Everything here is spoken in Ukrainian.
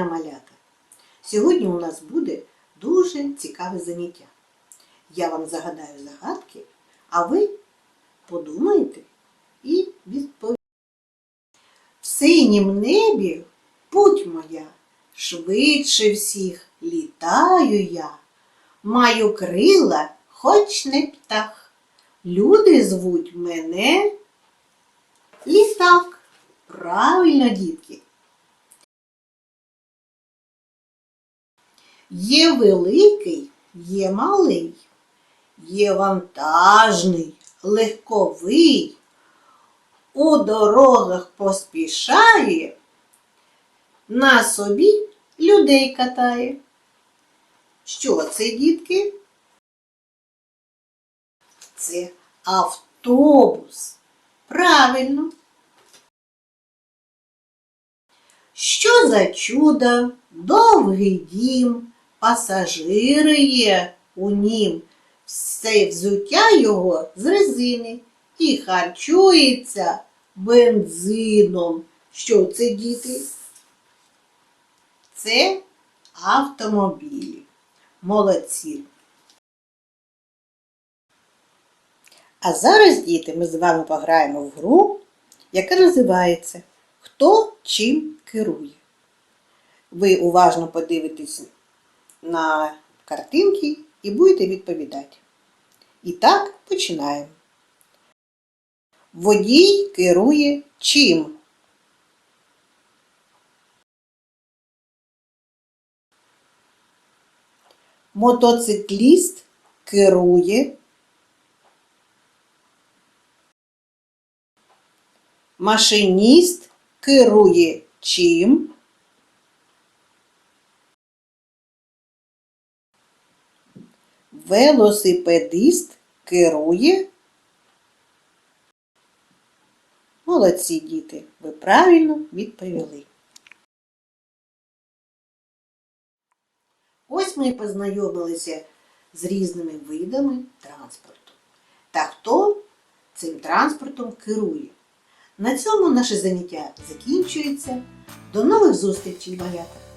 Дня, малята! Сьогодні у нас буде дуже цікаве заняття. Я вам загадаю загадки, а ви подумайте і відповідайте. В синім небі путь моя, швидше всіх літаю я, маю крила, хоч не птах. Люди звуть мене літак. Правильно, дітки. Є великий, є малий, є вантажний, легковий, у дорогах поспішає, на собі людей катає. Що це, дітки? Це автобус. Правильно. Що за чудо, довгий дім, пасажири є у нім, все взуття його з резини і харчується бензином. Що це, діти? Це автомобілі. Молодці. А зараз, діти, ми з вами пограємо в гру, яка називається Хто чим керує. Ви уважно подивитесь на картинки і будете відповідати. І так, починаємо. Водій керує чим? Мотоцикліст керує. Машиніст керує чим? Велосипедист керує. Молодці діти, ви правильно відповіли. Ось ми і познайомилися з різними видами транспорту. Та хто цим транспортом керує. На цьому наше заняття закінчується. До нових зустрічей, малята!